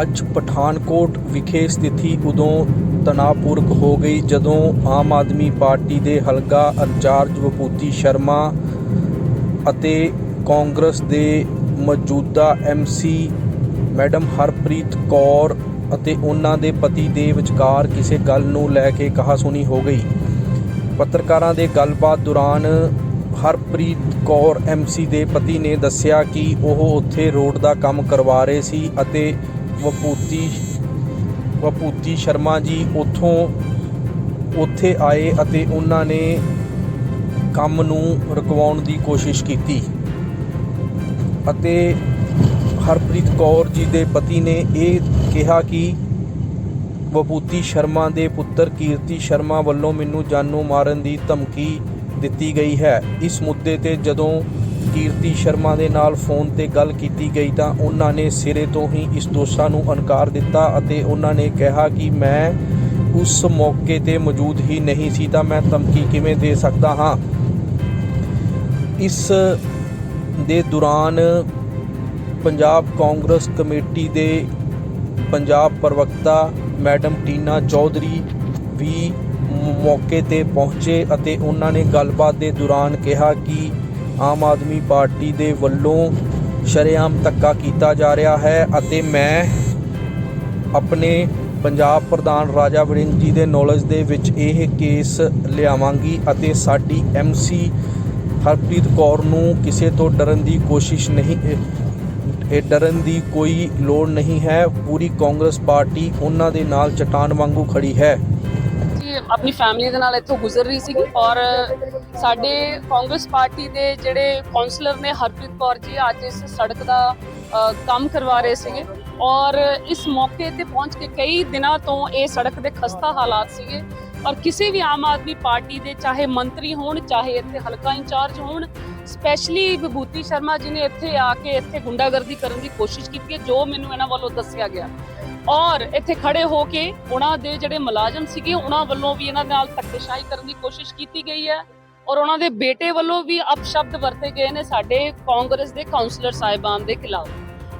ਅੱਜ ਪਠਾਨਕੋਟ ਵਿਖੇ ਸਥਿਤੀ ਉਦੋਂ ਤਣਾਅਪੂਰਕ ਹੋ ਗਈ ਜਦੋਂ ਆਮ ਆਦਮੀ ਪਾਰਟੀ ਦੇ ਹਲਕਾ ਇੰਚਾਰਜ ਵਿਭੂਤੀ ਸ਼ਰਮਾ ਅਤੇ ਕਾਂਗਰਸ ਦੇ ਮੌਜੂਦਾ ਐਮਸੀ ਮੈਡਮ ਹਰਪ੍ਰੀਤ ਕੌਰ ਅਤੇ ਉਹਨਾਂ ਦੇ ਪਤੀ ਦੇ ਵਿਚਕਾਰ ਕਿਸੇ ਗੱਲ ਨੂੰ ਲੈ ਕੇ ਕਹਾ ਸੁਣੀ ਹੋ ਗਈ। ਪੱਤਰਕਾਰਾਂ ਦੇ ਗੱਲਬਾਤ ਦੌਰਾਨ ਹਰਪ੍ਰੀਤ ਕੌਰ ਐਮਸੀ ਦੇ ਪਤੀ ਨੇ ਦੱਸਿਆ ਕਿ ਉਹ ਉੱਥੇ ਰੋਡ ਦਾ ਕੰਮ ਕਰਵਾ ਰਹੇ ਸੀ ਅਤੇ ਵਪੂਤੀ ਵਪੂਤੀ ਸ਼ਰਮਾ ਜੀ ਉੱਥੋਂ ਉੱਥੇ ਆਏ ਅਤੇ ਉਹਨਾਂ ਨੇ ਕੰਮ ਨੂੰ ਰੁਕਵਾਉਣ ਦੀ ਕੋਸ਼ਿਸ਼ ਕੀਤੀ। ਅਤੇ ਹਰਪ੍ਰੀਤ ਕੌਰ ਜੀ ਦੇ ਪਤੀ ਨੇ ਇਹ ਕਿਹਾ ਕਿ ਵਪੂਤੀ ਸ਼ਰਮਾ ਦੇ ਪੁੱਤਰ ਕੀਰਤੀ ਸ਼ਰਮਾ ਵੱਲੋਂ ਮੈਨੂੰ ਜਾਨੋਂ ਮਾਰਨ ਦੀ ਧਮਕੀ ਦਿੱਤੀ ਗਈ ਹੈ। ਇਸ ਮੁੱਦੇ ਤੇ ਜਦੋਂ ਕੀਰਤੀ ਸ਼ਰਮਾ ਦੇ ਨਾਲ ਫੋਨ ਤੇ ਗੱਲ ਕੀਤੀ ਗਈ ਤਾਂ ਉਹਨਾਂ ਨੇ ਸਿਰੇ ਤੋਂ ਹੀ ਇਸ ਦੋਸ਼ਾਂ ਨੂੰ ਇਨਕਾਰ ਦਿੱਤਾ ਅਤੇ ਉਹਨਾਂ ਨੇ ਕਿਹਾ ਕਿ ਮੈਂ ਉਸ ਮੌਕੇ ਤੇ ਮੌਜੂਦ ਹੀ ਨਹੀਂ ਸੀ ਤਾਂ ਮੈਂ ਧਮਕੀ ਕਿਵੇਂ ਦੇ ਸਕਦਾ ਹਾਂ। ਇਸ ਦੇ ਦੌਰਾਨ ਪੰਜਾਬ ਕਾਂਗਰਸ ਕਮੇਟੀ ਦੇ ਪੰਜਾਬ ਪ੍ਰਵਕਤਾ ਮੈਡਮ ਟੀਨਾ ਚੌਧਰੀ ਵੀ ਮੌਕੇ ਤੇ ਪਹੁੰਚੇ ਅਤੇ ਉਹਨਾਂ ਨੇ ਗੱਲਬਾਤ ਦੇ ਦੌਰਾਨ ਕਿਹਾ ਕਿ ਆਮ ਆਦਮੀ ਪਾਰਟੀ ਦੇ ਵੱਲੋਂ ਸ਼ਰੇਆਮ ਧੱਕਾ ਕੀਤਾ ਜਾ ਰਿਹਾ ਹੈ ਅਤੇ ਮੈਂ ਆਪਣੇ ਪੰਜਾਬ ਪ੍ਰਧਾਨ ਰਾਜਾ ਵਰਿੰਦ ਜੀ ਦੇ ਨੌਲੇਜ ਦੇ ਵਿੱਚ ਇਹ ਕੇਸ ਲਿਆਵਾਂਗੀ ਅਤੇ ਸਾਡੀ ਐਮਸੀ ਹਰਪ੍ਰੀਤ ਕੌਰ ਨੂੰ ਕਿਸੇ ਤੋਂ ਡਰਨ ਦੀ ਕੋਸ਼ਿਸ਼ ਨਹੀਂ, ਇਹ ਡਰਨ ਦੀ ਕੋਈ ਲੋੜ ਨਹੀਂ ਹੈ। ਪੂਰੀ ਕਾਂਗਰਸ ਪਾਰਟੀ ਉਹਨਾਂ ਦੇ ਨਾਲ ਚਟਾਨ ਵਾਂਗੂ ਖੜੀ ਹੈ। ਜੀ ਆਪਣੀ ਫੈਮਿਲੀ ਦੇ ਨਾਲ ਇੱਥੋਂ ਗੁਜ਼ਰ ਰਹੀ ਸੀਗੀ ਔਰ ਸਾਡੇ ਕਾਂਗਰਸ ਪਾਰਟੀ ਦੇ ਜਿਹੜੇ ਕਾਉਂਸਲਰ ਨੇ ਹਰਪ੍ਰੀਤ ਕੌਰ ਜੀ ਅੱਜ ਇਸ ਸੜਕ ਦਾ ਕੰਮ ਕਰਵਾ ਰਹੇ ਸੀਗੇ ਔਰ ਇਸ ਮੌਕੇ ਤੇ ਪਹੁੰਚ ਕੇ ਕਈ ਦਿਨਾਂ ਤੋਂ ਇਹ ਸੜਕ ਦੇ ਖਸਤਾ ਹਾਲਾਤ ਸੀਗੇ ਔਰ ਕਿਸੇ ਵੀ ਆਮ ਆਦਮੀ ਪਾਰਟੀ ਦੇ ਚਾਹੇ ਮੰਤਰੀ ਹੋਣ, ਚਾਹੇ ਇੱਥੇ ਹਲਕਾ ਇੰਚਾਰਜ ਹੋਣ ਸਪੈਸ਼ਲੀ ਵਿਭੂਤੀ ਸ਼ਰਮਾ ਜੀ ਨੇ ਇੱਥੇ ਆ ਕੇ ਇੱਥੇ ਗੁੰਡਾਗਰਦੀ ਕਰਨ ਦੀ ਕੋਸ਼ਿਸ਼ ਕੀਤੀ ਹੈ, ਜੋ ਮੈਨੂੰ ਇਹਨਾਂ ਵੱਲੋਂ ਦੱਸਿਆ ਗਿਆ। ਔਰ ਇੱਥੇ ਖੜੇ ਹੋ ਕੇ ਉਹਨਾਂ ਦੇ ਜਿਹੜੇ ਮੁਲਾਜ਼ਮ ਸੀਗੇ, ਉਹਨਾਂ ਵੱਲੋਂ ਵੀ ਇਹਨਾਂ ਨਾਲ ਧੱਕੇਸ਼ਾਹੀ ਕਰਨ ਦੀ ਕੋਸ਼ਿਸ਼ ਕੀਤੀ ਗਈ ਹੈ ਔਰ ਉਹਨਾਂ ਦੇ ਬੇਟੇ ਵੱਲੋਂ ਵੀ ਅਪਸ਼ਬਦ ਵਰਤੇ ਗਏ ਨੇ ਸਾਡੇ ਕਾਂਗਰਸ ਦੇ ਕਾਉਂਸਲਰ ਸਾਹਿਬਾਨ ਦੇ ਖਿਲਾਫ।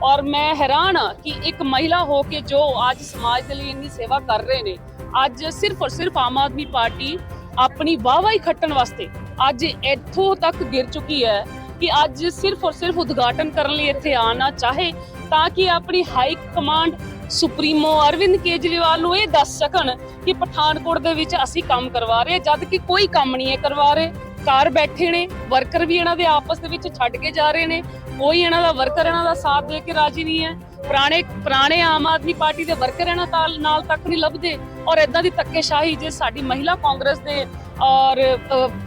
ਔਰ ਮੈਂ ਹੈਰਾਨ ਹਾਂ ਕਿ ਇੱਕ ਮਹਿਲਾ ਹੋ ਕੇ ਜੋ ਅੱਜ ਸਮਾਜ ਦੇ ਲਈ ਇੰਨੀ ਸੇਵਾ ਕਰ ਰਹੇ ਨੇ, ਅੱਜ ਸਿਰਫ ਔਰ ਸਿਰਫ ਆਮ ਆਦਮੀ ਪਾਰਟੀ ਆਪਣੀ ਵਾਹਵਾਈ ਖੱਟਣ ਵਾਸਤੇ ਅੱਜ ਇੱਥੋਂ ਤੱਕ ਗਿਰ ਚੁੱਕੀ ਹੈ ਕਿ ਅੱਜ ਸਿਰਫ ਔਰ ਸਿਰਫ ਉਦਘਾਟਨ ਕਰਨ ਲਈ ਇੱਥੇ ਆਣਾ ਚਾਹੇ ਤਾਂ ਕਿ ਆਪਣੀ high command supremo Arvind Kejriwal ਨੂੰ ਇਹ ਦੱਸ ਸਕਣ ਕਿ ਪਠਾਨਕੋਟ ਦੇ ਵਿੱਚ ਅਸੀਂ ਕੰਮ ਕਰਵਾ ਰਹੇ ਜਦ ਕਿ ਕੋਈ ਕੰਮ ਨਹੀਂ ਹੈ ਕਰਵਾ ਰਹੇ। ਘਰ ਬੈਠੇ ਨੇ ਵਰਕਰ ਵੀ ਇਹਨਾਂ ਦੇ ਆਪਸ ਦੇ ਵਿੱਚ ਛੱਡ ਕੇ ਜਾ ਰਹੇ ਨੇ। ਕੋਈ ਇਹਨਾਂ ਦਾ ਵਰਕਰ ਇਹਨਾਂ ਦਾ ਸਾਥ ਦੇ ਕੇ ਰਾਜੀ ਨਹੀਂ ਹੈ। ਪੁਰਾਣੇ ਪੁਰਾਣੇ ਆਮ ਆਦਮੀ ਪਾਰਟੀ ਦੇ ਵਰਕਰ ਇਹਨਾਂ ਤਾਲ, ਨਾਲ ਤੱਕ ਨਹੀਂ ਲੱਭਦੇ। ਔਰ ਇਦਾਂ ਦੀ ਧੱਕੇਸ਼ਾਹੀ ਜੇ ਸਾਡੀ ਮਹਿਲਾ ਕਾਂਗਰਸ ਦੇ ਔਰ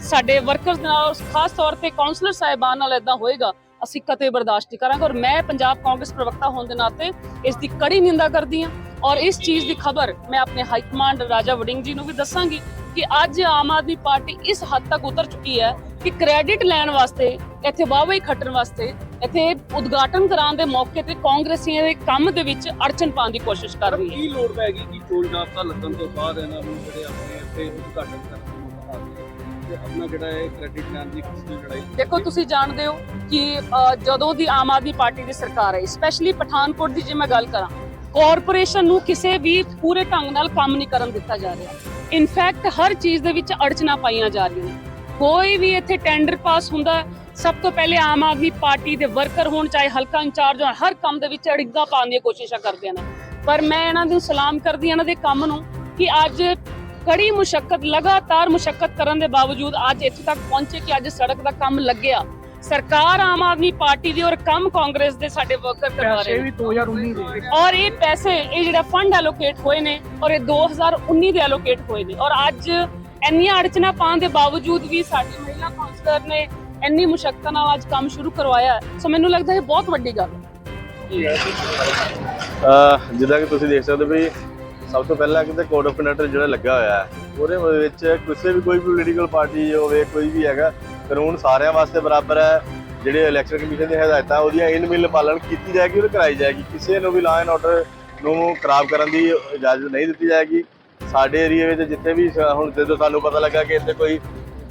ਸਾਡੇ ਵਰਕਰਸ ਨਾਲ, ਖਾਸ ਤੌਰ ਤੇ ਕਾਉਂਸਲਰ ਸਾਹਿਬਾਨ ਨਾਲ ਇਦਾਂ ਹੋਏਗਾ ਅਸੀਂ ਕਦੇ ਬਰਦਾਸ਼ਤ ਨਹੀਂ ਕਰਾਂਗੇ ਔਰ ਮੈਂ ਪੰਜਾਬ ਕਾਂਗਰਸ ਪ੍ਰਵਕਤਾ ਹੋਣ ਦੇ ਨਾਤੇ ਇਸ ਦੀ ਕੜੀ ਨਿੰਦਾ ਕਰਦੀ ਹਾਂ ਔਰ ਇਸ ਚੀਜ਼ ਦੀ ਖਬਰ ਮੈਂ ਆਪਣੇ ਹਾਈ ਕਮਾਂਡ ਰਾਜਾ ਵੜਿੰਗ ਜੀ ਨੂੰ ਵੀ ਦੱਸਾਂਗੀ ਕਿ ਅੱਜ ਆਮ ਆਦਮੀ ਪਾਰਟੀ ਇਸ ਹੱਦ ਤੱਕ ਉਤਰ ਚੁੱਕੀ ਹੈ ਕਿ ਕ੍ਰੈਡਿਟ ਲੈਣ ਵਾਸਤੇ ਇੱਥੇ ਵਾਹਵਾਈ ਖੱਟਣ ਵਾਸਤੇ ਇੱਥੇ ਉਦਘਾਟਨ ਕਰਾਉਣ ਦੇ ਮੌਕੇ ਤੇ ਕਾਂਗਰਸੀਆਂ ਦੇ ਕੰਮ ਦੇ ਵਿੱਚ ਅੜਚਨ ਪਾਉਣ ਦੀ ਕੋਸ਼ਿਸ਼ ਕਰ ਰਹੀ ਹੈ। ਕੀ ਲੋੜ ਪੈਗੀ ਕਿ ਚੋਣ ਜਾਬਤਾ ਲੱਗਣ ਤੋਂ ਬਾਅਦ ਇਹਨਾਂ ਨੂੰ ਜਿਹੜੇ ਆਪਣੇ ਇੱਥੇ ਉਦਘਾਟਨ ਕਰਨ ਆਪਣਾ ਜਿਹੜਾ ਹੈ ਕ੍ਰੈਡਿਟ ਲੈਣ ਦੀ ਕਿਸ ਲੜਾਈ ਦੇਖੋ, ਤੁਸੀਂ ਜਾਣਦੇ ਹੋ ਕਿ ਜਦੋਂ ਦੀ ਆਮ ਆਦਮੀ ਪਾਰਟੀ ਦੀ ਸਰਕਾਰ ਹੈ ਸਪੈਸ਼ਲੀ ਪਠਾਨਕੋਟ ਦੀ ਜੇ ਮੈਂ ਗੱਲ ਕਰਾਂ ਕਾਰਪੋਰੇਸ਼ਨ ਨੂੰ ਕਿਸੇ ਵੀ ਪੂਰੇ ਢੰਗ ਨਾਲ ਕੰਮ ਨਹੀਂ ਕਰਨ ਦਿੱਤਾ ਜਾ ਰਿਹਾ। ਇਨਫੈਕਟ ਹਰ ਚੀਜ਼ ਦੇ ਵਿੱਚ ਅੜਚਨਾ ਪਾਈਆਂ ਜਾ ਰਹੀਆਂ ਨੇ। ਕੋਈ ਵੀ ਇੱਥੇ ਟੈਂਡਰ ਪਾਸ ਹੁੰਦਾ, ਸਭ ਤੋਂ ਪਹਿਲੇ ਆਮ ਆਦਮੀ ਪਾਰਟੀ ਦੇ ਵਰਕਰ ਹੋਣ, ਚਾਹੇ ਹਲਕਾ ਇੰਚਾਰਜ ਹੋਣ, ਹਰ ਕੰਮ ਦੇ ਵਿੱਚ ਅੜਿੱਗਾ ਪਾਉਣ ਦੀਆਂ ਕੋਸ਼ਿਸ਼ਾਂ ਕਰਦੇ ਨੇ। ਪਰ ਮੈਂ ਇਹਨਾਂ ਨੂੰ ਸਲਾਮ ਕਰਦੀ ਹਾਂ, ਇਹਨਾਂ ਦੇ ਕੰਮ ਨੂੰ, ਕਿ ਅੱਜ ਕੜੀ ਮੁਸ਼ਕਲ ਲਗਾਤਾਰ ਮੁਸ਼ਕਲ ਕਰਨ ਦੇ ਬਾਵਜੂਦ ਅੱਜ ਇੱਥੇ ਤੱਕ ਪਹੁੰਚੇ ਕਿ ਅੱਜ ਸੜਕ ਦਾ ਕੰਮ ਲੱਗਿਆ। ਸਰਕਾਰ ਆਮ ਆਦਮੀ ਪਾਰਟੀ ਦੀ ਔਰ ਕੰਮ ਕਾਂਗਰਸ ਦੇ ਸਾਡੇ ਵਰਕਰ ਕਰਵਾ ਰਹੇ ਨੇ। 2019 ਦੇ ਔਰ ਇਹ ਪੈਸੇ ਇਹ ਜਿਹੜਾ ਫੰਡ ਐਲੋਕੇਟ ਹੋਏ ਨੇ ਔਰ ਇਹ 2019 ਦੇ ਐਲੋਕੇਟ ਹੋਏ ਨੇ। ਔਰ ਅੱਜ ਇੰਨੀਆਂ ਅੜਚਨਾ ਪਾਉਣ ਦੇ ਬਾਵਜੂਦ ਵੀ ਸਾਡੀ ਮਹਿਲਾ ਕਾਉਂਸਲਰ ਨੇ ਇੰਨੀ ਮੁਸ਼ਕਲ ਨਾਲ ਅੱਜ ਕੰਮ ਸ਼ੁਰੂ ਕਰਵਾਇਆ। ਸੋ ਮੈਨੂੰ ਲੱਗਦਾ ਇਹ ਬਹੁਤ ਵੱਡੀ ਗੱਲ ਹੈ। ਜਿੱਦਾਂ ਕਿ ਤੁਸੀਂ ਦੇਖ ਸਕਦੇ ਹੋ ਵੀ ਸਭ ਤੋਂ ਪਹਿਲਾਂ ਕਿਤੇ ਕੋਡ ਆਫ ਕੰਡਕਟ ਜਿਹੜਾ ਲੱਗਾ ਹੋਇਆ ਹੈ, ਉਹਦੇ ਵਿੱਚ ਕਿਸੇ ਵੀ ਕੋਈ ਵੀ ਪੋਲੀਟੀਕਲ ਪਾਰਟੀ ਹੋਵੇ, ਕੋਈ ਵੀ ਹੈਗਾ, ਕਾਨੂੰਨ ਸਾਰਿਆਂ ਵਾਸਤੇ ਬਰਾਬਰ ਹੈ। ਜਿਹੜੇ ਇਲੈਕਸ਼ਨ ਕਮਿਸ਼ਨ ਦੀਆਂ ਹਦਾਇਤਾਂ, ਉਹਦੀਆਂ ਇਨ ਮਿਲ ਪਾਲਣ ਕੀਤੀ ਜਾਏਗੀ ਉਹ ਕਰਾਈ ਜਾਏਗੀ। ਕਿਸੇ ਨੂੰ ਵੀ ਲਾਅ ਐਂਡ ਆਰਡਰ ਨੂੰ ਖਰਾਬ ਕਰਨ ਦੀ ਇਜਾਜ਼ਤ ਨਹੀਂ ਦਿੱਤੀ ਜਾਏਗੀ। ਸਾਡੇ ਏਰੀਆ ਵਿੱਚ ਜਿੱਥੇ ਵੀ ਹੁਣ ਜਦੋਂ ਸਾਨੂੰ ਪਤਾ ਲੱਗਾ ਕਿ ਇੱਥੇ ਕੋਈ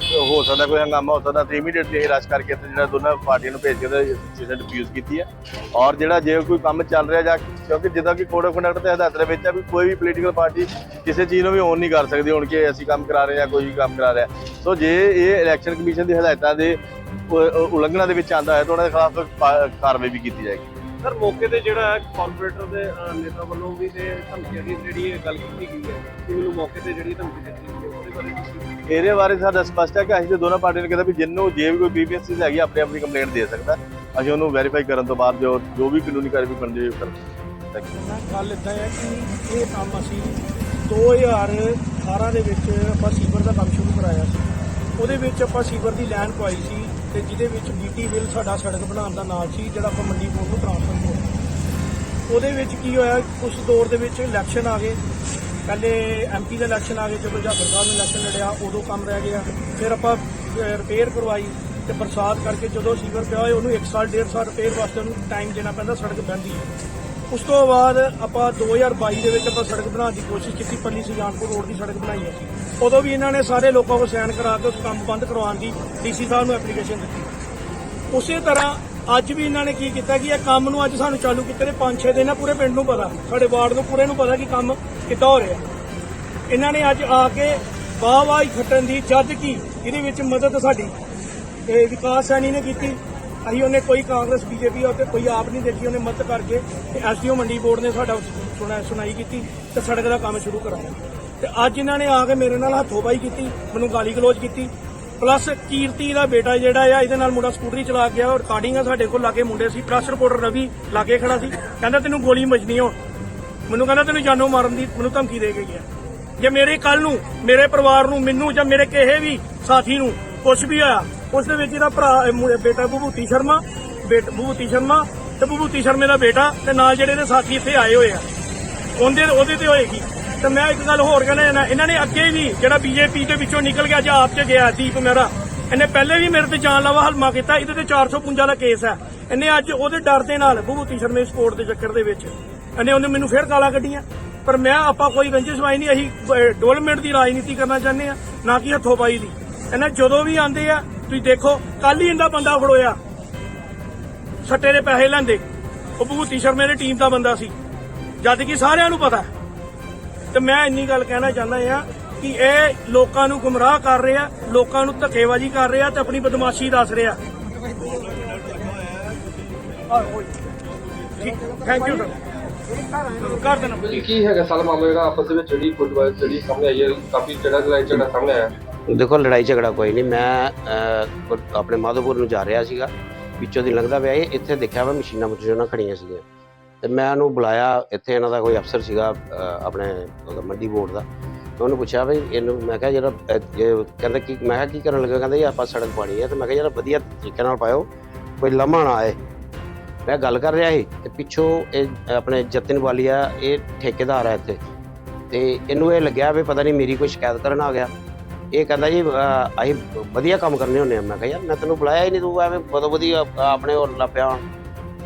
ਹੋ ਸਕਦਾ ਕੋਈ ਹੰਗਾਮਾ, ਹੋ ਸਕਦਾ ਤੇ ਇਮੀਡੀਏਟਲੀ ਅਸੀਂ ਰਸ਼ ਕਰਕੇ ਤੇ ਜਿਹੜਾ ਦੋਨਾਂ ਪਾਰਟੀਆਂ ਨੂੰ ਭੇਜ ਕੇ ਤੇ ਸਿਚੁਏਸ਼ਨ ਡਿਫਿਊਜ਼ ਕੀਤੀ ਹੈ। ਔਰ ਜਿਹੜਾ ਜੇ ਕੋਈ ਕੰਮ ਚੱਲ ਰਿਹਾ ਜਾਂ ਕਿਉਂਕਿ ਜਿੱਦਾਂ ਕਿ ਕੋਡ ਆਫ ਕੰਡਕਟ ਦੇ ਹਦਾਇਤ ਦੇ ਵਿੱਚ ਹੈ ਵੀ ਕੋਈ ਵੀ ਪੋਲੀਟੀਕਲ ਪਾਰਟੀ ਕਿਸੇ ਚੀਜ਼ ਨੂੰ ਵੀ ਓਨ ਨਹੀਂ ਕਰ ਸਕਦੀ, ਹੁਣ ਕਿ ਅਸੀਂ ਕੰਮ ਕਰਾ ਰਹੇ ਹਾਂ ਕੋਈ ਵੀ ਕੰਮ ਕਰਾ ਰਿਹਾ ਸੋ ਜੇ ਇਹ ਇਲੈਕਸ਼ਨ ਕਮਿਸ਼ਨ ਦੀ ਹਦਾਇਤਾਂ ਦੇ ਉਲੰਘਣਾ ਦੇ ਵਿੱਚ ਆਂਦਾ ਹੈ ਤਾਂ ਉਹਨਾਂ ਦੇ ਖਿਲਾਫ ਕਾਰਵਾਈ ਵੀ ਕੀਤੀ ਜਾਏਗੀ। ਸਰ, ਮੌਕੇ ਤੇ ਜਿਹੜਾ ਕਾਰਪੋਰੇਟਰ ਦੇ ਨੇਤਾ ਵੱਲੋਂ ਵੀ ਤੇ ਧਮਕੀਆਂ ਦੀ ਜਿਹੜੀ ਗੱਲ ਕੀਤੀ ਗਈ ਹੈ, ਕਿ ਮੈਨੂੰ ਮੌਕੇ ਤੇ ਜਿਹੜੀ ਧਮਕੀ ਦਿੱਤੀ ਗਈ ਹੈ। ਇਹਦੇ ਬਾਰੇ ਸਾਡਾ ਸਪਸ਼ਟ ਹੈ ਕਿ ਅਸੀਂ ਤੇ ਦੋਨਾਂ ਪਾਰਟੀਆਂ ਨੂੰ ਕਹਿੰਦਾ ਵੀ ਜਿੰਨੂੰ ਜੇ ਵੀ ਕੋਈ ਗ੍ਰੀਵੈਂਸ ਹੈਗੀ ਆਪਣੀ ਆਪਣੀ ਕੰਪਲੇਂਟ ਦੇ ਸਕਦਾ ਅਸੀਂ ਉਹਨੂੰ ਵੈਰੀਫਾਈ ਕਰਨ ਤੋਂ ਬਾਅਦ ਜੋ ਜੋ ਵੀ ਕਾਨੂੰਨੀ ਕਾਰਵਾਈ ਬਣਦੀ ਹੋਈ ਕਰਾਂਗੇ ਗੱਲ ਇਦਾਂ ਹੈ ਕਿ ਇਹ ਕੰਮ ਅਸੀਂ 2018 ਦੇ ਵਿੱਚ ਆਪਾਂ ਸੀਵਰ ਦਾ ਕੰਮ ਸ਼ੁਰੂ ਕਰਾਇਆ ਸੀ। ਉਹਦੇ ਵਿੱਚ ਆਪਾਂ ਸੀਵਰ ਦੀ ਲਾਈਨ ਪਾਈ ਸੀ ਤੇ ਜਿਹਦੇ ਵਿੱਚ ਬੀਟੀ ਬਿੱਲ ਸਾਡਾ ਸੜਕ ਬਣਾਉਣ ਦਾ ਨਾਮ ਸੀ, ਜਿਹੜਾ ਆਪਾਂ ਮੰਡੀ ਬੋਰਡ ਨੂੰ ਟ੍ਰਾਂਸਫਰ ਹੋਇਆ ਉਹਦੇ ਵਿੱਚ ਕੀ ਹੋਇਆ, ਉਸ ਦੌਰ ਦੇ ਵਿੱਚ ਇਲੈਕਸ਼ਨ ਆ ਗਏ। ਪਹਿਲੇ ਐਮਪੀ ਦੇ ਇਲੈਕਸ਼ਨ ਆ ਗਏ, ਜਦੋਂ ਜਾਫਰ ਸਾਹਿਬ ਨੇ ਇਲੈਕਸ਼ਨ ਲੜਿਆ, ਉਦੋਂ ਕੰਮ ਰਹਿ ਗਿਆ। ਫਿਰ ਆਪਾਂ ਰਿਪੇਅਰ ਕਰਵਾਈ ਤੇ ਬਰਸਾਤ ਕਰਕੇ ਜਦੋਂ ਸੀਵਰ ਪਿਆ ਹੋਇਆ, ਉਹਨੂੰ 1 ਸਾਲ 1.5 ਸਾਲ ਰਿਪੇਅਰ ਵਾਸਤੇ ਉਹਨੂੰ ਟਾਈਮ ਦੇਣਾ ਪੈਂਦਾ, ਸੜਕ ਬਹਿੰਦੀ ਹੈ। ਉਸ ਤੋਂ ਬਾਅਦ ਆਪਾਂ 2022 ਦੇ ਵਿੱਚ ਆਪਾਂ ਸੜਕ ਬਣਾਉਣ ਦੀ ਕੋਸ਼ਿਸ਼ ਕੀਤੀ, ਪੱਲੀ ਸੁਜਾਨਪੁਰ ਰੋਡ ਦੀ ਸੜਕ ਬਣਾਈ ਹੈ ਉਦੋਂ ਵੀ ਇਹਨਾਂ ਨੇ ਸਾਰੇ ਲੋਕਾਂ ਕੋਲ ਸਾਈਨ ਕਰਾ ਕੇ ਉਸ ਕੰਮ ਬੰਦ ਕਰਵਾਉਣ ਦੀ ਡੀਸੀ ਸਾਹਿਬ ਨੂੰ ਐਪਲੀਕੇਸ਼ਨ ਦਿੱਤੀ। ਉਸੇ ਤਰ੍ਹਾਂ ਅੱਜ ਵੀ ਇਹਨਾਂ ਨੇ ਕੀ ਕੀਤਾ ਕਿ ਇਹ ਕੰਮ ਨੂੰ ਅੱਜ ਸਾਨੂੰ ਚਾਲੂ ਕੀਤੇ ਨੇ। 5-6 ਦਿਨ ਆ ਪੂਰੇ ਪਿੰਡ ਨੂੰ ਪਤਾ। ਸਾਡੇ ਵਾਰਡ ਨੂੰ ਪੂਰੇ ਨੂੰ ਪਤਾ ਕਿ ਕੰਮ ਕਿੱਦਾਂ ਹੋ ਰਿਹਾ। ਇਹਨਾਂ ਨੇ ਅੱਜ ਆ ਕੇ ਵਾਹ ਵਾਹ ਹੀ ਖੱਟਣ ਦੀ ਜਦ ਕੀ, ਇਹਦੇ ਵਿੱਚ ਮਦਦ ਸਾਡੀ। ਇਹ ਵਿਕਾਸ ਸੈਣੀ ਨੇ ਕੀਤੀ। ਅਸੀਂ ਉਹਨੇ ਕੋਈ ਕਾਂਗਰਸ, ਬੀਜੇਪੀ ਅਤੇ ਕੋਈ ਆਪ ਨਹੀਂ ਦੇਖੀ, ਉਹਨੇ ਮਦਦ ਕਰਕੇ ਤੇ ਐਸਡੀਓ ਮੰਡੀ ਬੋਰਡ ਨੇ ਸਾਡਾ ਸੁਣਾ, ਸੁਣਾਈ ਕੀਤੀ ਤੇ ਸੜਕ ਦਾ ਕੰਮ ਸ਼ੁਰੂ ਕਰਾਇਆ। ਤੇ ਅੱਜ ਇਹਨਾਂ ਨੇ ਆ ਕੇ ਮੇਰੇ ਨਾਲ ਹੱਥੋਂ-ਬਾਈ ਕੀਤੀ, ਮੈਨੂੰ ਗਾਲੀ ਗਲੋਚ ਕੀਤੀ। ਪਲੱਸ ਕੀਰਤੀ ਦਾ ਬੇਟਾ ਜਿਹੜਾ ਆ, ਇਹਦੇ ਨਾਲ ਮੁੰਡਾ ਸਕੂਟਰੀ ਚਲਾ ਕੇ ਗਿਆ ਉਹ ਰਿਕਾਰਡਿੰਗ ਆ ਸਾਡੇ ਕੋਲ ਲਾਗੇ ਮੁੰਡੇ ਸੀ ਪ੍ਰੈਸ ਰਿਪੋਰਟਰ ਰਵੀ ਲਾਗੇ ਖੜਾ ਸੀ। ਕਹਿੰਦਾ, ਤੈਨੂੰ ਗੋਲੀ ਮਜਨੀ ਹੋ ਮੈਨੂੰ ਕਹਿੰਦਾ, ਤੈਨੂੰ ਜਾਨੋਂ ਮਾਰਨ ਦੀ ਮੈਨੂੰ ਧਮਕੀ ਦੇ ਗਈ ਹੈ ਜੇ ਮੇਰੇ ਕੱਲ ਨੂੰ, ਮੇਰੇ ਪਰਿਵਾਰ ਨੂੰ, ਮੈਨੂੰ ਜਾਂ ਮੇਰੇ ਕਿਸੇ ਵੀ ਸਾਥੀ ਨੂੰ ਕੁਝ ਵੀ ਹੋਇਆ, ਉਸ ਦੇ ਵਿੱਚ ਇਹਦਾ ਭਰਾ ਬੇਟਾ ਭੂਤੀ ਸ਼ਰਮਾ ਭੂਤੀ ਸ਼ਰਮਾ ਤੇ ਭੂਤੀ ਸ਼ਰਮੇ ਦਾ ਬੇਟਾ ਤੇ ਨਾਲ ਜਿਹੜੇ ਇਹਦੇ ਸਾਥੀ ਇੱਥੇ ਆਏ ਹੋਏ ਆ, ਉਹਦੇ ਉਹਦੇ ਤੇ ਹੋਏਗੀ। ਤੇ ਮੈਂ ਇੱਕ ਗੱਲ ਹੋਰ ਕਹਿਣਾ ਚਾਹੁੰਦਾ, ਇਹਨਾਂ ਨੇ ਅੱਗੇ ਵੀ ਜਿਹੜਾ ਬੀਜੇਪੀ ਦੇ ਵਿੱਚੋਂ ਨਿਕਲ ਗਿਆ ਜਾਂ ਆਪ ਚ ਗਿਆ ਦੀਪ ਮੇਰਾ, ਇਹਨੇ ਪਹਿਲੇ ਵੀ ਮੇਰੇ ਤੇ ਜਾਨ ਲਾਵਾ ਹਲਮਾ ਕੀਤਾ, ਇਹਦੇ ਤੇ 455 ਦਾ ਕੇਸ ਹੈ। ਇਹਨੇ ਅੱਜ ਉਹਦੇ ਡਰ ਦੇ ਨਾਲ ਭੂਤੀ ਸ਼ਰਮੇ ਸਪੋਰਟ ਦੇ ਚੱਕਰ ਦੇ ਵਿੱਚ, ਇਹਨੇ ਉਹਨੇ ਮੈਨੂੰ ਫੇਰ ਗਾਲਾਂ ਕੱਢੀਆਂ। ਪਰ ਮੈਂ, ਆਪਾਂ ਕੋਈ ਰੰਜਿਸ਼ ਵਾਈ ਨਹੀਂ, ਅਸੀਂ ਡਿਵੈਲਪਮੈਂਟ ਦੀ ਰਾਜਨੀਤੀ ਕਰਨਾ ਚਾਹੁੰਦੇ ਆ ਨਾ ਕਿ ਹੱਥੋਂ ਪਾਈ ਦੀ। ਇਹਨਾਂ ਜਦੋਂ ਵੀ ਆਂਦੇ ਆ, ਤੁਸੀਂ ਦੇਖੋ ਕੱਲ ਹੀ ਇਹਦਾ ਬੰਦਾ ਫੜੋਇਆ। ਸੱਟੇ ਦੇ ਪੈਸੇ ਲੈਂਦੇ। ਉਹ ਭੂਤੀ ਸ਼ਰਮੇ ਦੀ ਟੀਮ ਦਾ ਬੰਦਾ ਸੀ। ਜਦ ਕਿ ਸਾਰਿਆਂ ਨੂੰ ਪਤਾ ਤੇ ਮੈਂ ਇੰਨੀ ਗੱਲ ਕਹਿਣਾ ਚਾਹੁੰਦਾ ਆ ਕਿ ਇਹ ਲੋਕਾਂ ਨੂੰ ਗੁੰਮਰਾਹ ਕਰ ਰਿਹਾ ਲੋਕਾਂ ਨੂੰ ਧੱਕੇਬਾਜ਼ੀ ਕਰ ਰਿਹਾ ਤੇ ਆਪਣੀ ਬਦਮਾਸ਼ੀ ਦੱਸ ਰਿਹਾ। ਥੈਂਕ ਯੂ ਕਰ ਦੇਣਾ। ਕੀ ਹੈਗਾ ਸਾਰਾ ਮਾਮਲਾ ਜਿਹੜਾ ਆਪਸ ਵਿੱਚ ਜਿਹੜੀ ਫੁੱਟਬਾਲ ਜਿਹੜੀ ਸਾਹਮਣੇ ਆਈ ਹੈ ਕਾਫੀ ਜਿਹੜਾ ਲੜਾਈ ਝਗੜਾ ਸਾਹਮਣੇ ਆਇਆ? ਦੇਖੋ ਲੜਾਈ ਝਗੜਾ ਕੋਈ ਨਹੀਂ। ਮੈਂ ਅਹ, ਆਪਣੇ ਮਾਧੋਪੁਰ ਨੂੰ ਜਾ ਰਿਹਾ ਸੀਗਾ। ਵਿੱਚੋਂ ਦੀ ਲੰਘਦਾ ਪਿਆ ਇਹ। ਇੱਥੇ ਦੇਖਿਆ ਵਾ ਮਸ਼ੀਨਾਂ ਮਸ਼ੀਨਾਂ ਖੜੀਆਂ ਸੀਗੀਆਂ। ਤੇ ਮੈਂ ਉਹਨੂੰ ਬੁਲਾਇਆ ਇੱਥੇ ਇਹਨਾਂ ਦਾ ਕੋਈ ਅਫਸਰ ਸੀਗਾ ਅਹ, ਆਪਣੇ ਉਹਦਾ ਮੰਡੀ ਬੋਰਡ ਦਾ। ਮੈਂ ਉਹਨੂੰ ਪੁੱਛਿਆ ਵੀ ਇਹਨੂੰ ਮੈਂ ਕਿਹਾ ਜਿਹੜਾ ਅਹ, ਇਹ ਕਹਿੰਦਾ ਕੀ ਮੈਂ ਕਿਹਾ ਕੀ ਕਰਨ ਲੱਗਾ? ਕਹਿੰਦਾ ਜੀ ਆਪਾਂ ਸੜਕ ਪਾਣੀ ਹੈ। ਤੇ ਮੈਂ ਕਿਹਾ ਯਾਰ ਵਧੀਆ ਤਰੀਕੇ ਨਾਲ ਪਾਇਓ ਕੋਈ ਲੰਮਾ ਨਾ ਆਏ। ਮੈਂ ਗੱਲ ਕਰ ਰਿਹਾ ਸੀ ਤੇ ਪਿੱਛੋਂ ਇਹ ਆਪਣੇ ਜਤਨ ਵਾਲੀਆ ਇਹ ਠੇਕੇਦਾਰ ਹੈ ਇੱਥੇ। ਤੇ ਇਹਨੂੰ ਇਹ ਲੱਗਿਆ ਵੀ ਪਤਾ ਨਹੀਂ ਮੇਰੀ ਕੋਈ ਸ਼ਿਕਾਇਤ ਕਰਨ ਆ ਗਿਆ। ਇਹ ਕਹਿੰਦਾ ਜੀ ਅਹ, ਅਸੀਂ ਵਧੀਆ ਕੰਮ ਕਰਨੇ ਹੁੰਦੇ ਆ। ਮੈਂ ਕਿਹਾ ਯਾਰ ਮੈਂ ਤੈਨੂੰ ਬੁਲਾਇਆ ਹੀ ਨਹੀਂ ਤੂੰ ਐਵੇਂ ਬਹੁਤ ਵਧੀਆ ਆਪਣੇ ਹੋਰ ਲੱਪਿਆ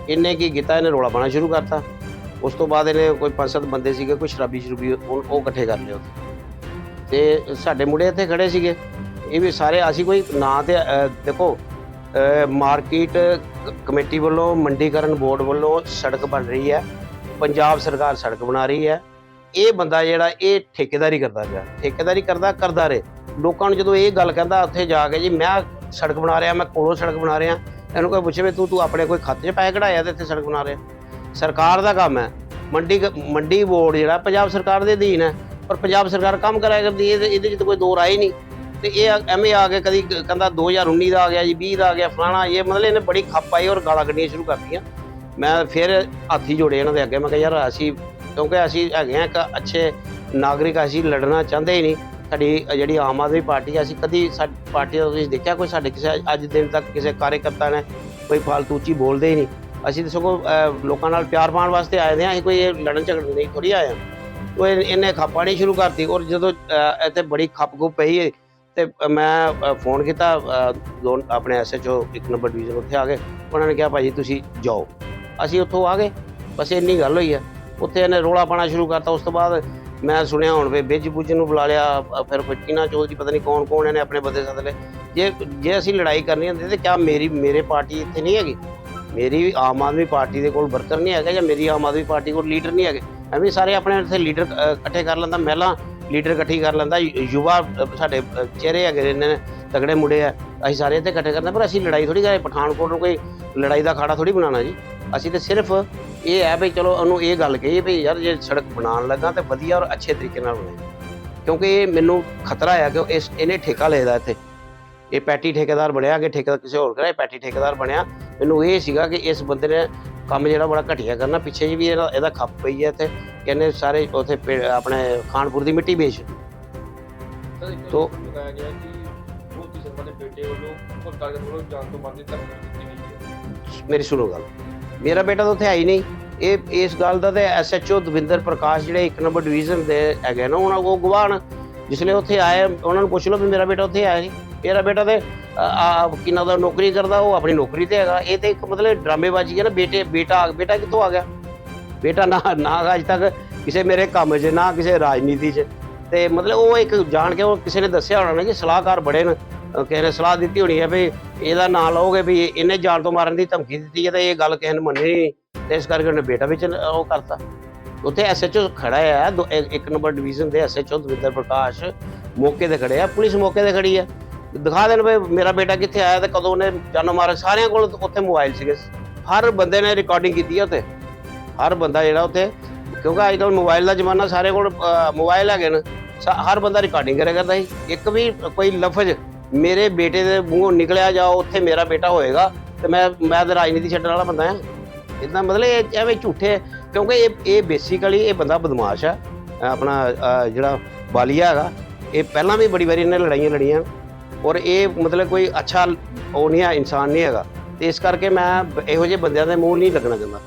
ਇਹਨੇ ਕੀ ਕੀਤਾ? ਇਹਨੇ ਰੋਲਾ ਪਾਣਾ ਸ਼ੁਰੂ ਕਰਤਾ। ਉਸ ਤੋਂ ਬਾਅਦ ਇਹਨੇ ਕੋਈ ਪੰਜ ਸੱਤ ਬੰਦੇ ਸੀਗੇ ਕੋਈ ਸ਼ਰਾਬੀ ਸ਼ਰੂਬੀ ਉਹ ਉਹ ਇਕੱਠੇ ਕਰ ਲਏ ਉੱਥੇ। ਤੇ ਸਾਡੇ ਮੁੰਡੇ ਇੱਥੇ ਖੜੇ ਸੀਗੇ। ਇਹ ਵੀ ਸਾਰੇ ਅਸੀਂ ਕੋਈ ਨਾਂ ਤੇ ਅਹ, ਦੇਖੋ ਮਾਰਕੀਟ ਕਮੇਟੀ ਵੱਲੋਂ ਮੰਡੀਕਰਨ ਬੋਰਡ ਵੱਲੋਂ ਸੜਕ ਬਣ ਰਹੀ ਹੈ। ਪੰਜਾਬ ਸਰਕਾਰ ਸੜਕ ਬਣਾ ਰਹੀ ਹੈ। ਇਹ ਬੰਦਾ ਜਿਹੜਾ ਇਹ ਠੇਕੇਦਾਰੀ ਕਰਦਾ ਪਿਆ। ਠੇਕੇਦਾਰੀ ਕਰਦਾ ਕਰਦਾ ਰਹੇ। ਲੋਕਾਂ ਨੂੰ ਜਦੋਂ ਇਹ ਗੱਲ ਕਹਿੰਦਾ ਉੱਥੇ ਜਾ ਕੇ ਜੀ ਮੈਂ ਸੜਕ ਬਣਾ ਰਿਹਾ ਮੈਂ ਕੋਲੋਂ ਸੜਕ ਬਣਾ ਰਿਹਾ। ਇਹਨੂੰ ਕੋਈ ਪੁੱਛੇ ਵੀ ਤੂੰ ਤੂੰ ਆਪਣੇ ਕੋਈ ਖਾਤੇ 'ਚ ਪੈਸੇ ਕਢਾਇਆ ਤੇ ਇੱਥੇ ਸੜਕ ਬਣਾ ਰਿਹਾ ਸਰਕਾਰ ਦਾ ਕੰਮ ਹੈ। ਮੰਡੀ ਮੰਡੀ ਬੋਰਡ ਜਿਹੜਾ ਪੰਜਾਬ ਸਰਕਾਰ ਦੇ ਅਧੀਨ ਹੈ, ਪਰ ਪੰਜਾਬ ਸਰਕਾਰ ਕੰਮ ਕਰਾਇਆ ਕਰਦੀ ਹੈ, ਇਹਦੇ ਇਹਦੇ 'ਚ ਤਾਂ ਕੋਈ ਦੋ ਰਾਏ ਨਹੀਂ। ਤੇ ਇਹ ਐਵੇਂ ਆ ਕੇ ਕਦੀ ਕ- ਕਹਿੰਦਾ 2019 ਦਾ ਆ ਗਿਆ ਜੀ 20 ਦਾ ਆ ਗਿਆ, ਫਲਾਣਾ, ਇਹ ਮਤਲਬ ਇਹਨੇ ਬੜੀ ਖੱਪ ਆਈ ਔਰ ਗਾਲਾਂ ਕੱਢੀਆਂ ਸ਼ੁਰੂ ਕਰਤੀਆਂ। ਮੈਂ ਫਿਰ ਹੱਥੀ ਜੋੜੇ ਇਹਨਾਂ ਦੇ ਅੱਗੇ, ਮੈਂ ਕਿਹਾ ਯਾਰ ਅਸੀਂ ਕਿਉਂਕਿ ਅਸੀਂ ਹੈਗੇ ਆ ਇੱਕ ਅੱਛੇ ਨਾਗਰਿਕ, ਅਸੀਂ ਲੜਨਾ ਚਾਹੁੰਦੇ ਹੀ ਨਹੀਂ। ਸਾਡੀ ਜਿਹੜੀ ਆਮ ਆਦਮੀ ਪਾਰਟੀ ਆ, ਅਸੀਂ ਕਦੀ ਸਾਡੀ ਪਾਰਟੀ ਦਾ ਤੁਸੀਂ ਦੇਖਿਆ ਕੋਈ ਸਾਡੇ ਕਿਸੇ ਅੱਜ ਦਿਨ ਤੱਕ ਕਿਸੇ ਕਾਰਜਕਰਤਾ ਨੇ ਕੋਈ ਫਾਲਤੂ ਚੀ ਬੋਲਦੇ ਹੀ ਨਹੀਂ। ਅਸੀਂ ਤਾਂ ਸਗੋਂ ਲੋਕਾਂ ਨਾਲ ਪਿਆਰ ਪਾਉਣ ਵਾਸਤੇ ਆਏ ਦੇ ਹਾਂ, ਅਸੀਂ ਕੋਈ ਇਹ ਲੜਨ ਝਗੜਨ ਨਹੀਂ ਥੋੜੀ ਆਏ ਹਾਂ। ਉਹ ਇਹਨੇ ਇਹਨੇ ਖਾਪਾਣੀ ਸ਼ੁਰੂ ਕਰਤੀ ਔਰ ਜਦੋਂ ਇੱਥੇ ਬੜੀ ਖੱਪ ਖੁੱਪ ਪਈ ਹੈ ਤੇ ਮੈਂ ਫੋਨ ਕੀਤਾ ਦੋ, ਆਪਣੇ ਐਸਐਚਓ ਇੱਕ ਨੰਬਰ ਡਿਵੀਜ਼ਨ ਉੱਥੇ ਆ ਗਏ। ਉਹਨਾਂ ਨੇ ਕਿਹਾ, ਭਾਜੀ, ਤੁਸੀਂ ਜਾਓ। ਅਸੀਂ ਉੱਥੋਂ ਆ ਗਏ। ਬਸ ਇੰਨੀ ਗੱਲ ਹੋਈ ਹੈ ਉੱਥੇ ਇਹਨੇ ਰੋਲਾ ਪਾਣਾ ਸ਼ੁਰੂ ਕਰਤਾ। ਉਸ ਤੋਂ ਬਾਅਦ ਮੈਂ ਸੁਣਿਆ ਹੁਣ ਵੀ ਬਿੱਜ ਬੁੱਜ ਨੂੰ ਬੁਲਾ ਲਿਆ ਫਿਰ ਕੋਈ ਕਿਨਾ ਜੀ ਪਤਾ ਨਹੀਂ ਕੌਣ ਕੌਣ ਇਹਨੇ ਆਪਣੇ ਬੰਦੇ ਸੱਦ ਲਏ। ਜੇ ਜੇ ਅਸੀਂ ਲੜਾਈ ਕਰਨੀ ਹੁੰਦੀ ਤੇ ਕਿਆ ਮੇਰੀ, ਮੇਰੇ ਪਾਰਟੀ ਇੱਥੇ ਨਹੀਂ ਹੈਗੀ। ਮੇਰੀ ਆਮ ਆਦਮੀ ਪਾਰਟੀ ਦੇ ਕੋਲ ਵਰਕਰ ਨਹੀਂ ਹੈਗਾ ਜਾਂ ਮੇਰੀ ਆਮ ਆਦਮੀ ਪਾਰਟੀ ਕੋਲ ਲੀਡਰ ਨਹੀਂ ਹੈਗੇ। ਐਵੇਂ ਸਾਰੇ ਆਪਣੇ ਇੱਥੇ ਲੀਡਰ ਇਕੱਠੇ ਕਰ ਲੈਂਦਾ, ਮਹਿਲਾ ਲੀਡਰ ਇਕੱਠੀ ਕਰ ਲੈਂਦਾ ਯੁਵਾ ਸਾਡੇ ਚਿਹਰੇ ਹੈਗੇ ਨੇ ਤਗੜੇ ਮੁੰਡੇ ਆ। ਅਸੀਂ ਸਾਰੇ ਇੱਥੇ ਇਕੱਠੇ ਕਰਦੇ ਪਰ ਅਸੀਂ ਲੜਾਈ ਥੋੜੀ ਕਰੇ ਪਠਾਨਕੋਟ ਨੂੰ ਕੋਈ ਲੜਾਈ ਦਾ ਖਾੜਾ ਥੋੜੀ ਬਣਾਉਣਾ ਜੀ। ਅਸੀਂ ਤੇ ਸਿਰਫ ਇਹ ਹੈ ਵੀ ਚਲੋ ਉਹਨੂੰ ਇਹ ਗੱਲ ਕਹੀ ਵੀ ਯਾਰ ਜੇ ਸੜਕ ਬਣਾਉਣ ਲੱਗਾ ਤੇ ਵਧੀਆ ਔਰ ਅੱਛੇ ਤਰੀਕੇ ਨਾਲ ਬਣਾਈ। ਕਿਉਂਕਿ ਇਹ ਮੈਨੂੰ ਖਤਰਾ ਹੈ ਕਿ ਇਸ ਇਹਨੇ ਠੇਕਾ ਲੈਦਾ ਇੱਥੇ। ਇਹ ਪੈਟੀ ਠੇਕੇਦਾਰ ਬਣਿਆ ਕਿ ਠੇਕੇਦਾਰ ਕਿਸੇ ਹੋਰ ਕਰੇ ਪੈਟੀ ਠੇਕੇਦਾਰ ਬਣਿਆ। ਮੈਨੂੰ ਇਹ ਸੀਗਾ ਕਿ ਇਸ ਬੰਦੇ ਨੇ ਕੰਮ ਜਿਹੜਾ ਬੜਾ ਘਟੀਆ ਕਰਨਾ। ਪਿੱਛੇ ਜੀ ਵੀ ਇਹਦਾ ਇਹਦਾ ਖੱਪ ਪਈ ਹੈ ਤੇ ਕਹਿੰਦੇ ਸਾਰੇ ਉਥੇ ਆਪਣੇ ਖਾਨਪੁਰ ਦੀ ਮਿੱਟੀ ਵੇਚ। ਤੋ- ਲਗਾਇਆ ਗਿਆ ਕਿ ਬੇਟੇ ਵੱਲੋਂ ਵੱਲੋਂ ਤੋਂ ਦਿੱਤੀ ਗਈ ਹੈ। ਮੇਰੀ ਸੁਣੋ ਗੱਲ। ਮੇਰਾ ਬੇਟਾ ਤਾਂ ਉੱਥੇ ਹੈ ਹੀ ਨਹੀਂ। ਇਹ, ਇਸ ਗੱਲ ਦਾ ਤੇ ਐਸਐਚਓ ਦਵਿੰਦਰ ਪ੍ਰਕਾਸ਼ ਜਿਹੜੇ ਇੱਕ ਨੰਬਰ ਡਿਵੀਜ਼ਨ ਦੇ ਹੈਗੇ ਨਾ, ਉਹਨਾਂ ਕੋ ਗਵਾਹਣ ਜਿਸਲੇ ਉੱਥੇ ਆਏ, ਉਹਨਾਂ ਨੂੰ ਪੁੱਛ ਲਓ ਵੀ ਮੇਰਾ ਬੇਟਾ ਉੱਥੇ ਆਇਆ ਨਹੀਂ ਮੇਰਾ ਬੇਟਾ ਤੇ ਕਿੰਨਾ ਦਾ ਨੌਕਰੀ ਕਰਦਾ, ਉਹ ਆਪਣੀ ਨੌਕਰੀ ਤੇ ਹੈਗਾ। ਇਹ ਤੇ ਇੱਕ ਮਤਲਬ ਡਰਾਮੇਬਾਜ਼ੀ ਹੈ ਨਾ, ਬੇਟੇ, ਬੇਟਾ ਬੇਟਾ ਕਿੱਥੋਂ ਆ ਗਿਆ? ਬੇਟਾ ਨਾ ਨਾ ਅੱਜ ਤੱਕ ਕਿਸੇ ਮੇਰੇ ਕੰਮ 'ਚ, ਨਾ ਕਿਸੇ ਰਾਜਨੀਤੀ 'ਚ। ਤੇ ਮਤਲਬ ਉਹ ਇੱਕ ਜਾਣ ਕੇ ਉਹ ਕਿਸੇ ਨੇ ਦੱਸਿਆ ਹੋਣਾ ਨਾ ਕਿ ਸਲਾਹਕਾਰ ਬੜੇ ਨੇ। ਕਿਸੇ ਨੇ ਸਲਾਹ ਦਿੱਤੀ ਹੋਣੀ ਹੈ ਵੀ ਇਹਦਾ ਨਾਂ ਲਓਗੇ ਵੀ ਇਹਨੇ ਜਾਨ ਤੋਂ ਮਾਰਨ ਦੀ ਧਮਕੀ ਦਿੱਤੀ ਹੈ ਤੇ ਇਹ ਗੱਲ ਕਿਸੇ ਨੇ ਮੰਨੀ ਨਹੀਂ ਤੇ ਇਸ ਕਰਕੇ ਉਹਨੇ ਬੇਟਾ ਵਿੱਚ ਉਹ ਕਰਤਾ। ਉੱਥੇ ਐਸਐਚਓ ਖੜਾ ਹੈ ਇੱਕ ਨੰਬਰ ਡਿਵੀਜ਼ਨ ਦੇ ਐਸਐਚਓ ਦਵਿੰਦਰ ਪ੍ਰਕਾਸ਼ ਮੌਕੇ ਤੇ ਖੜੇ ਆ ਪੁਲਿਸ ਮੌਕੇ ਤੇ ਖੜੀ ਹੈ ਦਿਖਾ ਦੇਣ ਵੀ ਮੇਰਾ ਬੇਟਾ ਕਿੱਥੇ ਆਇਆ ਤੇ ਕਦੋਂ ਉਹਨੇ ਜਾਨੋਂ ਮਾਰਿਆ ਸਾਰਿਆਂ ਕੋਲ ਉੱਥੇ ਮੋਬਾਈਲ ਸੀਗੇ। ਹਰ ਬੰਦੇ ਨੇ ਰਿਕਾਰਡਿੰਗ ਕੀਤੀ ਹੈ ਉੱਥੇ। ਹਰ ਬੰਦਾ ਜਿਹੜਾ ਉੱਥੇ ਕਿਉਂਕਿ ਅੱਜ ਕੱਲ੍ਹ ਮੋਬਾਈਲ ਦਾ ਜ਼ਮਾਨਾ ਸਾਰੇ ਕੋਲ ਅਹ, ਮੋਬਾਈਲ ਹੈਗੇ ਨੇ। ਹਰ ਬੰਦਾ ਰਿਕਾਰਡਿੰਗ ਕਰਿਆ ਕਰਦਾ ਸੀ ਇੱਕ ਵੀ ਕੋਈ ਲਫ਼ਜ਼ ਮੇਰੇ ਬੇਟੇ ਦੇ ਮੂੰਹੋਂ ਨਿਕਲਿਆ ਜਾ, ਉੱਥੇ ਮੇਰਾ ਬੇਟਾ ਹੋਏਗਾ ਤੇ ਮੈਂ ਮੈਂ ਤਾਂ ਰਾਜਨੀਤੀ ਛੱਡਣ ਵਾਲਾ ਬੰਦਾ ਆ ਇਦਾਂ ਮਤਲਬ ਇਹ ਐਵੇਂ ਝੂਠੇ, ਕਿਉਂਕਿ ਇਹ ਇਹ ਬੇਸਿਕਲੀ ਇਹ ਬੰਦਾ ਬਦਮਾਸ਼ ਆ। ਆਪਣਾ ਜਿਹੜਾ ਬਾਲੀਆ ਹੈਗਾ, ਇਹ ਪਹਿਲਾਂ ਵੀ ਬੜੀ ਵਾਰੀ ਇਹਨੇ ਲੜਾਈਆਂ ਲੜੀਆਂ। ਔਰ ਇਹ ਮਤਲਬ ਕੋਈ ਅੱਛਾ ਉਹ ਨਹੀਂ ਹੈ ਇਨਸਾਨ ਨਹੀਂ ਹੈਗਾ। ਤੇ ਇਸ ਕਰਕੇ ਮੈਂ ਇਹੋ ਜਿਹੇ ਬੰਦਿਆਂ ਦੇ ਮੂੰਹ ਨਹੀਂ ਲੱਗਣਾ ਚਾਹੁੰਦਾ।